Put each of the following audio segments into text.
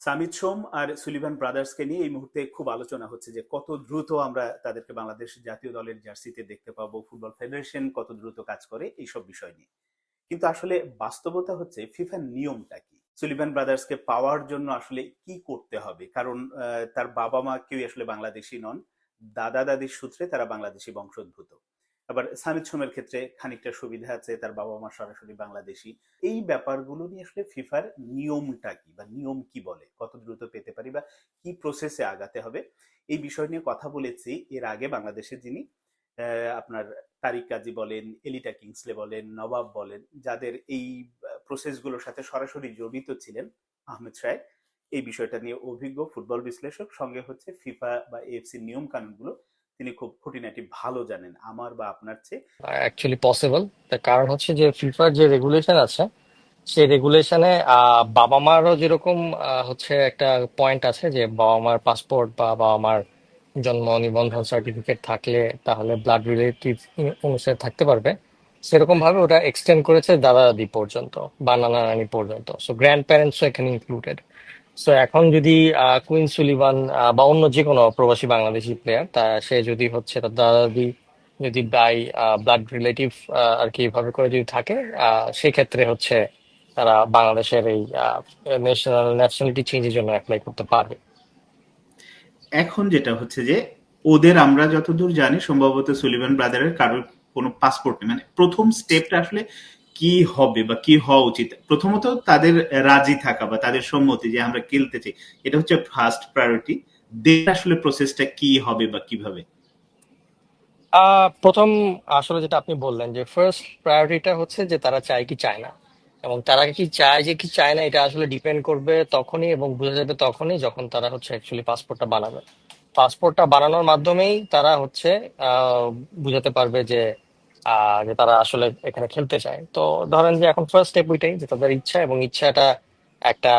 সামিত সোম আর সুলিভান ব্রাদার্সকে নিয়ে এই মুহূর্তে খুব আলোচনা হচ্ছে যে কত দ্রুত আমরা তাদেরকে বাংলাদেশ জাতীয় দলের জার্সিতে দেখতে পাবো, ফুটবল ফেডারেশন কত দ্রুত কাজ করে, এইসব বিষয় নিয়ে। কিন্তু আসলে বাস্তবতা হচ্ছে ফিফার নিয়মটা কি? সুলিভান ব্রাদার্সকে পাওয়ার জন্য আসলে কি করতে হবে? কারণ তার বাবা মা কেউই আসলে বাংলাদেশি নন দাদা দাদির সূত্রে তারা বাংলাদেশি বংশোদ্ভূত। আবার সামিত সোমের ক্ষেত্রে খানিকটা সুবিধা আছে, তার বাবা মা সরাসরি বাংলাদেশি। এই ব্যাপারগুলো নিয়ে আসলে ফিফার নিয়মটা কি বা নিয়ম কি বলে? কত দ্রুত পেতে পারি বা কি প্রসেসে আগাতে হবে? এই বিষয় নিয়ে কথা বলেছি। এর আগে বাংলাদেশের যিনি আপনার তারিক কাজী বলেন, এলিটা কিংসলে বলেন, নবাব বলেন, যাদের এই প্রসেসগুলোর সাথে সরাসরি জড়িত ছিলেন আহমেদ সাহেব, এই বিষয়টা নিয়ে অভিজ্ঞ ফুটবল বিশ্লেষক সঙ্গে হচ্ছে ফিফা বা এফসি নিয়ম কানুনগুলো তিনি খুব খুঁটিনাটি ভালো জানেন আমার বা আপনার চেয়ে। অ্যাকচুয়ালি পসিবল তার কারণ হচ্ছে যে ফিফার যে রেগুলেশন আছে সেই রেগুলেশনে বাবা মারও যেরকম আহ, হচ্ছে একটা পয়েন্ট আছে যে বাবা মার পাসপোর্ট বা বাবা মার জন্ম নিবন্ধন সার্টিফিকেট থাকলে তাহলে ব্লাড রিলেটিভ অনুসারে থাকতে পারবে। সেরকম ভাবে ওটা এক্সটেন্ড করেছে দাদা দাদি পর্যন্ত বা নানা নানি পর্যন্ত। সো গ্র্যান্ড প্যারেন্টসও এখানে ইনক্লুডেড সো এখন যদি কুইন সুলিভান বা অন্য যে কোনো প্রবাসী বাংলাদেশি প্লেয়ার তা সে যদি হচ্ছে তার দাদা দাদি যদি বাই ব্লাড রিলেটিভ আর কি এভাবে করে যদি থাকে সেক্ষেত্রে হচ্ছে তারা বাংলাদেশের এই ন্যাশনাল ন্যাশনালিটি চেঞ্জের জন্য অ্যাপ্লাই করতে পারবে। এখন যেটা হচ্ছে যে, ওদের আমরা যতদূর জানি, সম্ভবত সুলিভান ব্রাদারের কারোর কোনো পাসপোর্ট নেই। মানে প্রথম স্টেপটা আসলে কি হবে বা কি হওয়া উচিত? প্রথমত তাদের রাজি থাকা বা তাদের সম্মতি যে আমরা খেলতে চাই, এটা হচ্ছে ফার্স্ট প্রায়োরিটি দেন আসলে প্রসেসটা কি হবে বা কীভাবে? প্রথম আসলে যেটা আপনি বললেন যে ফার্স্ট প্রায়োরিটিটা হচ্ছে যে তারা চায় কি চায় না। এবং তারা কি চায় যে কি চায় না, এটা আসলে ডিপেন্ড করবে তখনই এবং বোঝা যাবে তখনই যখন তারা হচ্ছে অ্যাকচুয়ালি পাসপোর্টটা বানাবে। পাসপোর্টটা বানানোর মাধ্যমেই তারা হচ্ছে বুঝাতে পারবে যে আহ, যে তারা আসলে এখানে খেলতে চায়। তো ধরেন যে এখন ফার্স্ট স্টেপ ওইটাই যে তাদের ইচ্ছা এবং ইচ্ছাটা একটা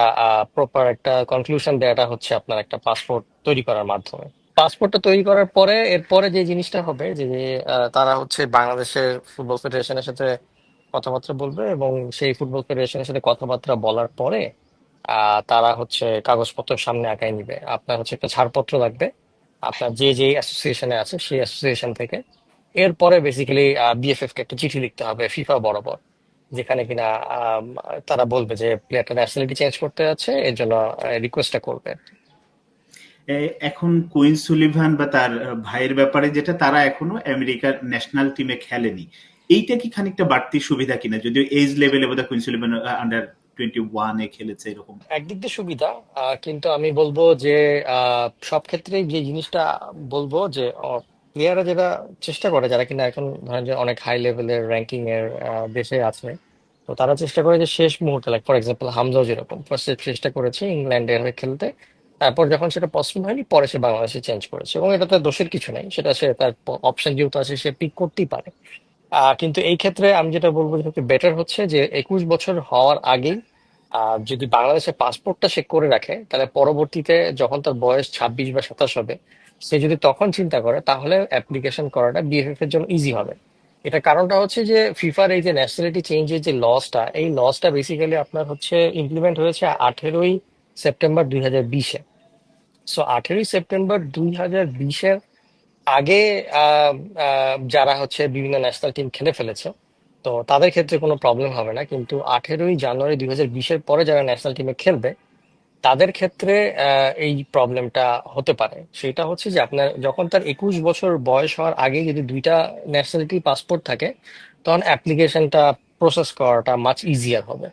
প্রপার একটা কনক্লুশন দেওয়াটা হচ্ছে আপনার একটা পাসপোর্ট তৈরি করার মাধ্যমে। পাসপোর্টটা তৈরি করার পরে এরপরে যে জিনিসটা হবে যে আহ, তারা হচ্ছে বাংলাদেশের ফুটবল ফেডারেশনের সাথে কথাবার্তা বলবে এবং সেই ফুটবল ফেডারেশনের সাথে কথাবার্তা বলার পরে আহ, তারা হচ্ছে কাগজপত্র সামনে আগায় নিবে। আপনার হচ্ছে একটা ছাড়পত্র লাগবে। আপনার যে যে অ্যাসোসিয়েশনে আছে সেই অ্যাসোসিয়েশন থেকে এরপরে বেসিক্যালি বিএফএফ কে একটা চিঠি লিখতে হবে ফিফা বরাবর যেখানে কিনা তারা বলবে যে প্লেয়ারটা ন্যাশনালিটি চেঞ্জ করতে যাচ্ছে এর জন্য রিকোয়েস্টটা করবে। এখন কুইন সুলিভান বা তার ভাইয়ের ব্যাপারে যেটা তারা এখনও আমেরিকার ন্যাশনাল টিমে খেলেনি। এইটা কি খানিকটা বাড়তি সুবিধা কিনা? যদিও এজ লেভেলে বোধহয় কুইন সুলিভান আন্ডার টোয়েন্টি ওয়ানে খেলেছে এরকম। একদিক দিয়ে সুবিধা কিন্তু আমি বলব যে আহ, সব ক্ষেত্রেই যে জিনিসটা বলব যে প্লেয়াররা যেটা চেষ্টা করে যারা কিনা এখন ধরেন যে অনেক হাই লেভেলের র্যাঙ্কিং এর দেশে আছে তো তারা চেষ্টা করে যে শেষ মুহূর্তে লাইক ফর এক্সাম্পল হামজাও যেরকম ফার্স্টে চেষ্টা করেছে ইংল্যান্ডের হয়ে খেলতে তারপর যখন সেটা পসিবল হয়নি পরে সে বাংলাদেশে চেঞ্জ করেছে এবং এটাতে দোষের কিছু নাই সেটা সে তার অপশন যেহেতু আছে সে পিক করতেই পারে। আহ, কিন্তু এই ক্ষেত্রে আমি যেটা বলব যে বেটার হচ্ছে যে একুশ বছর হওয়ার আগেই আহ, যদি বাংলাদেশের পাসপোর্টটা সে করে রাখে তাহলে পরবর্তীতে যখন তার বয়স ছাব্বিশ বা সাতাশ হবে সে যদি তখন চিন্তা করে, তাহলে অ্যাপ্লিকেশন করাটা বিএফএফ এর জন্য ইজি হবে। এটা কারণটা হচ্ছে যে ফিফার এই যে ন্যাশনালিটি চেঞ্জের যে লসটা এই লসটা বেসিক্যালি আপনার হচ্ছে ইমপ্লিমেন্ট হয়েছে আঠেরোই সেপ্টেম্বর দুই হাজার বিশে। সো আঠেরোই সেপ্টেম্বর দুই হাজার বিশের আগে যারা হচ্ছে বিভিন্ন ন্যাশনাল টিম খেলে ফেলেছে, তো তাদের ক্ষেত্রে কোনো প্রবলেম হবে না। কিন্তু আঠেরোই জানুয়ারি দুই হাজার বিশের পরে যারা ন্যাশনাল টিমে খেলবে তাদের ক্ষেত্রে এই প্রবলেমটা হতে পারে। সেটা হচ্ছে যে আপনার যখন তার একুশ বছর বয়স হওয়ার আগে যদি দুইটা ন্যাশনালিটি পাসপোর্ট থাকে তখন অ্যাপ্লিকেশনটা প্রসেস করাটা মাচ ইজিয়ার হবে।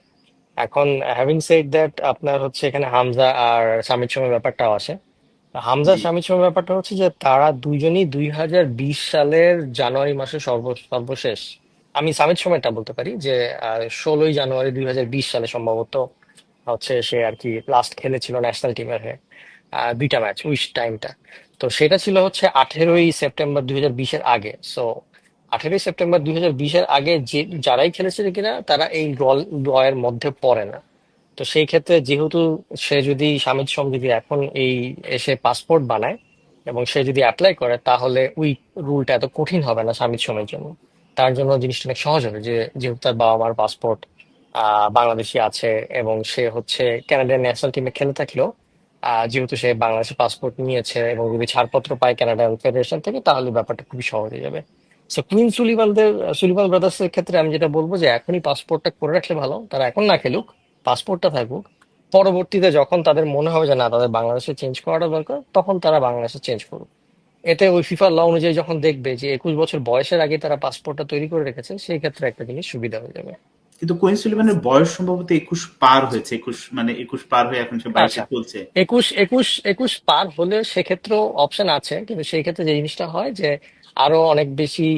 এখন হ্যাভিং সেড দ্যাট আপনার হচ্ছে এখানে হামজা আর সামির সময় ব্যাপারটাও আসে। হামজা জি। স্বামীর সময় ব্যাপারটা হচ্ছে যে তারা দুইজনই দুই হাজার বিশ সালের জানুয়ারি মাসে সর্ব সর্বশেষ। আমি সামির সময়টা বলতে পারি যে ষোলোই জানুয়ারি দুই হাজার বিশ সালে সম্ভবত হচ্ছে সে আর কি লাস্ট খেলেছিল ন্যাশনাল টিমের হয়ে আহ, দুইটা ম্যাচ উইশ টাইমটা তো সেটা ছিল হচ্ছে আঠেরোই সেপ্টেম্বর দুই হাজার বিশের আগে। সো আঠেরোই সেপ্টেম্বর দুই হাজার বিশের আগে যে যারাই খেলেছিল কিনা তারা এই রল রয়ের মধ্যে পড়ে না। তো সেই ক্ষেত্রে যেহেতু সে যদি স্বামীর সঙ্গে যদি এখন এই এসে পাসপোর্ট বানায় এবং সে যদি অ্যাপ্লাই করে তাহলে ওই রুলটা এত কঠিন হবে না স্বামীর সময়ের জন্য। তার জন্য জিনিসটা অনেক সহজ হবে যে যেহেতু তার বাবা মার পাসপোর্ট আহ, বাংলাদেশি আছে এবং সে হচ্ছে কানাডিয়ান ন্যাশনাল টিমে খেলে থাকলেও যেহেতু সে বাংলাদেশের পাসপোর্ট নিয়েছে এবং যদি ছাড়পত্র পায় কানাডিয়ান ফেডারেশন থেকে তাহলে ব্যাপারটা খুবই সহজ হয়ে যাবে। সো কুইন সুলিভানদের সুলিভান ব্রাদার্স এর ক্ষেত্রে আমি যেটা বলব যে এখনই পাসপোর্টটা করে রাখলে ভালো। তারা এখন না খেলুক পাসপোর্টটা থাকুক। পরবর্তীতে যখন তাদের মনে হবে যে না তাদের বাংলাদেশে চেঞ্জ করাটা দরকার তখন তারা বাংলাদেশে চেঞ্জ করুক। এতে ওই ফিফার ল অনুযায়ী যখন দেখবে যে একুশ বছর বয়সের আগে তারা পাসপোর্টটা তৈরি করে রেখেছে সেই ক্ষেত্রে একটা জিনিস সুবিধা হয়ে যাবে। কিন্তু কোয়েন সুলিভানের বয়স সম্ভবত একুশ পার হয়েছে একুশ মানে একুশ পার হয়ে এখন সে বাইশে আচ্ছা। চলছে। একুশ একুশ একুশ পার হলে সেক্ষেত্রেও অপশন আছে কিন্তু সেই ক্ষেত্রে যে জিনিসটা হয় যে আরও অনেক বেশি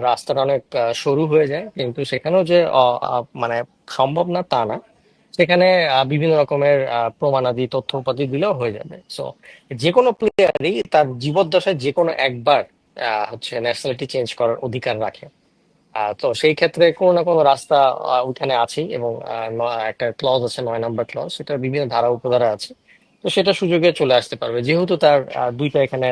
রাস্তাটা অনেক সরু হয়ে যায় কিন্তু সেখানেও যে মানে সম্ভব না তা না। সেখানে বিভিন্ন রকমের প্রমাণাদি তথ্য উপাধি দিলেও হয়ে যাবে। সো যে কোনো প্লেয়ারই তার জীবদ্দশায় যে কোনো একবার আহ, হচ্ছে ন্যাশনালিটি চেঞ্জ করার অধিকার রাখে। আহ, তো সেই ক্ষেত্রে কোনো না কোনো রাস্তা আহ, ওইখানে আছেই এবং আহ, একটা ক্লজ আছে নয় নাম্বার ক্লজ সেটা বিভিন্ন ধারা উপধারা আছে। তো সেটা সুযোগে চলে আসতে পারবে। যেহেতু তার আহ, দুইটা এখানে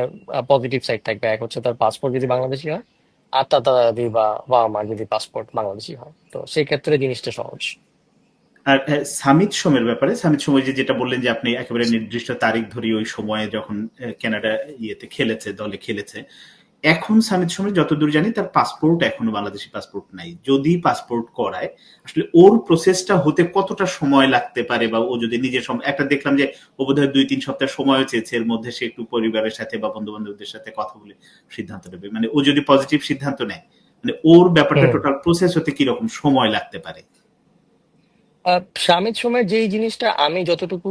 পজিটিভ সাইড থাকবে। এক হচ্ছে তার পাসপোর্ট যদি বাংলাদেশি হয় আর তার দাদা দাদি বা বাবা মার যদি পাসপোর্ট বাংলাদেশি হয়। তো সেই ক্ষেত্রে জিনিসটা সহজ। আর হ্যাঁ, সামিত সোমের ব্যাপারে সামিত সোম যে যেটা বললেন যে আপনি একেবারে নির্দিষ্ট তারিখ ধরে ওই সময়ে যখন কানাডা ইয়েতে খেলেছে দলে খেলেছে এখন সামিত সোমের যতদূর জানি তার পাসপোর্ট এখনও বাংলাদেশি পাসপোর্ট নাই। যদি পাসপোর্ট করায় আসলে ওর প্রসেসটা হতে কতটা সময় লাগতে পারে বা ও যদি নিজের একটা দেখলাম যে ও বোধহয় দুই তিন সপ্তাহ সময় চেয়েছে এর মধ্যে সে একটু পরিবারের সাথে বা বন্ধু বান্ধবদের সাথে কথা বলে সিদ্ধান্ত নেবে। মানে ও যদি পজিটিভ সিদ্ধান্ত নেয় মানে ওর ব্যাপারটা টোটাল প্রসেস হতে কীরকম সময় লাগতে পারে? স্বামীর সময় যেই জিনিসটা আমি যতটুকু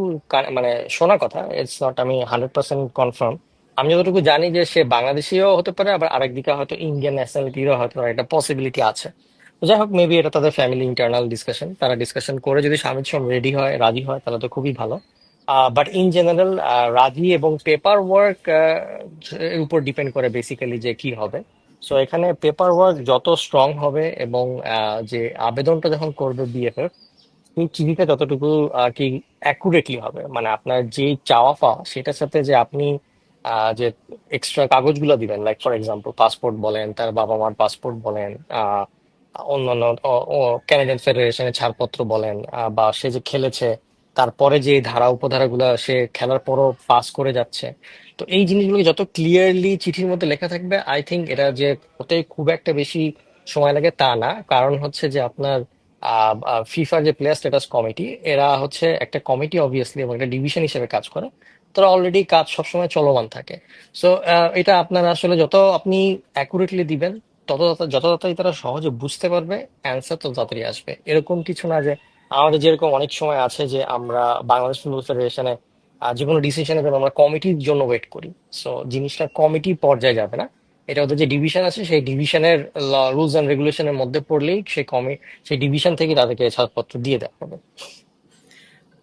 মানে শোনা কথা ইটস নট আমি হান্ড্রেড পার্সেন্ট কনফার্ম আমি যতটুকু জানি যে সে বাংলাদেশিও হতে পারে, আবার আরেকদিকে হয়তো ইন্ডিয়ান ন্যাশনালিটিরও হয়তো একটা পসিবিলিটি আছে। তো যাই হোক মেবি এটা তাদের ফ্যামিলি ইন্টারনাল ডিসকাশন তারা ডিসকাশন করে যদি স্বামীর সঙ্গে রেডি হয়, রাজি হয়, তাহলে তো খুবই ভালো। বাট ইন জেনারেল রাজি এবং পেপার ওয়ার্ক এর উপর ডিপেন্ড করে বেসিক্যালি যে কি হবে। সো এখানে পেপার ওয়ার্ক যত স্ট্রং হবে এবং যে আবেদনটা যখন করবে বিএফএফ সেই চিঠিটা যতটুকু আর কি অ্যাকুরেটলি হবে। মানে আপনার যে চাওয়া পাওয়া, সেটার সাথে যে আপনি আহ, যে এক্সট্রা কাগজগুলো দিবেন লাইক ফর এক্সাম্পল পাসপোর্ট বলেন তার বাবা মার পাসপোর্ট বলেন আহ, অন্যান্য ক্যানাডিয়ান ফেডারেশনের ছাড়পত্র বলেন আহ, বা সে যে খেলেছে তারপরে যে ধারা উপধারাগুলো সে খেলার পরও পাস করে যাচ্ছে। তো এই জিনিসগুলো যত ক্লিয়ারলি চিঠির মধ্যে লেখা থাকবে আই থিঙ্ক এটা যে ওতে খুব একটা বেশি সময় লাগে তা না। কারণ হচ্ছে যে আপনার ফিফার যে প্লেয়ার স্ট্যাটাস কমিটি এরা হচ্ছে একটা কমিটি অবভিয়াসলি এবং একটা ডিভিশন হিসেবে কাজ করে। তারা অলরেডি কাজ সবসময় চলমান থাকে। সো এটা আপনার আসলে যত আপনি অ্যাকুরেটলি দিবেন, তত যত তাড়াতাড়ি তারা সহজে বুঝতে পারবে অ্যান্সার তত তাড়াতাড়ি আসবে। এরকম কিছু না যে আমাদের যেরকম অনেক সময় আছে যে আমরা বাংলাদেশ ফুটবল ফেডারেশনে যে কোনো ডিসিশনের জন্য আমরা কমিটির জন্য ওয়েট করি। সো জিনিসটা কমিটি পর্যায়ে যাবে না। এটা ওদের যে ডিভিশন আছে, সেই ডিভিশনের রুলস অ্যান্ড রেগুলেশনের মধ্যে পড়লেই সেই কমি সেই ডিভিশন থেকে তাদেরকে ছাড়পত্র দিয়ে দেওয়া হবে।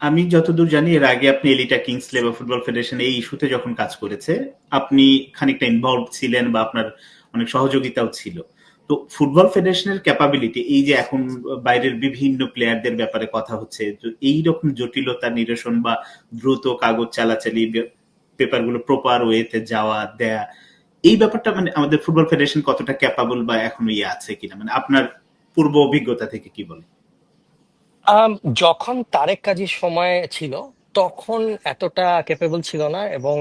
আমি যতদূর জানি, এর আগে আপনি Elita Kings labour football federation এই ইস্যুতে যখন কাজ করেছে, আপনি খানিকটা ইনভলভ ছিলেন বা আপনার অনেক সহযোগিতাও ছিল। তো ফুটবল ফেডারেশনের ক্যাপাবিলিটি এই যে এখন বাইরের বিভিন্ন প্লেয়ারদের ব্যাপারে কথা হচ্ছে, তো এই রকম জটিলতা নিরসন বা দ্রুত কাগজ চালাচালি পেপারগুলো প্রপার ওয়েতে যাওয়া, দেয়া, এই ব্যাপারটা মানে আমাদের ফুটবল ফেডারেশন কতটা ক্যাপাবল বা এখনও ইয়ে আছে কিনা? মানে আপনার পূর্ব অভিজ্ঞতা থেকে কি বলে? যখন তারেক কাজীর সময় ছিল তখন এতটা ক্যাপেবল ছিল না এবং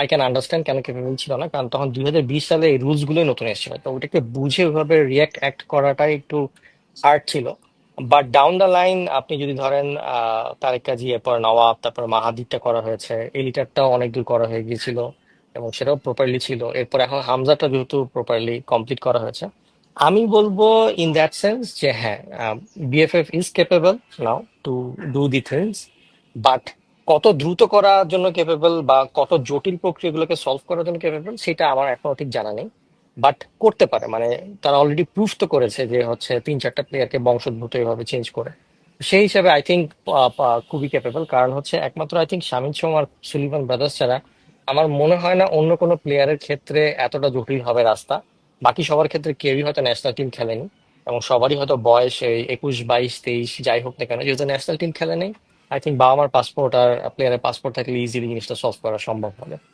আই ক্যান আন্ডারস্ট্যান্ড কেন ক্যাপেবল ছিল না কারণ তখন দুই হাজার বিশ সালে এই রুলস গুলোই নতুন এসেছিল। তো ওটাকে বুঝে ওইভাবে রিয়াক্ট অ্যাক্ট করাটাই একটু হার্ড ছিল। বাট ডাউন দ্য লাইন আপনি যদি ধরেন আহ, তারেক কাজী এরপর নওয়াব তারপর মাহাদিরটা করা হয়েছে এলিটারটাও অনেক দূর করা হয়ে গিয়েছিল এবং সেটাও প্রপারলি ছিল। এরপর এখন হামজাটা যেহেতু প্রপারলি কমপ্লিট করা হয়েছে। আমি বলব ইন দ্যাট সেন্স যে হ্যাঁ BFF is capable now to do the things but কত দ্রুত করার জন্য কেপেবল বা কত জটিল প্রক্রিয়াগুলোকে সলভ করার জন্য কেপেবল সেটা আমার এখনও ঠিক জানা নেই। বাট করতে পারে মানে তারা অলরেডি প্রুফ তো করেছে যে হচ্ছে তিন চারটা প্লেয়ারকে বংশোদ্ভূত এভাবে চেঞ্জ করে। সেই হিসাবে আই থিঙ্ক খুবই ক্যাপেবল কারণ হচ্ছে একমাত্র আই থিঙ্ক শামিন সোম আর সুলিভান ব্রাদার্স ছাড়া আমার মনে হয় না অন্য কোনো প্লেয়ারের ক্ষেত্রে এতটা জটিল হবে রাস্তা। বাকি সবার ক্ষেত্রে কেউই হয়তো ন্যাশনাল টিম খেলেনি, এবং সবারই হয়তো বয়স এই একুশ, বাইশ, তেইশ, যাই হোক না কেন, যেহেতু ন্যাশনাল টিম খেলে নেই আই থিঙ্ক বাবা মার পাসপোর্ট আর প্লেয়ারের পাসপোর্ট থাকলে ইজিলি জিনিসটা সলভ করা সম্ভব হবে।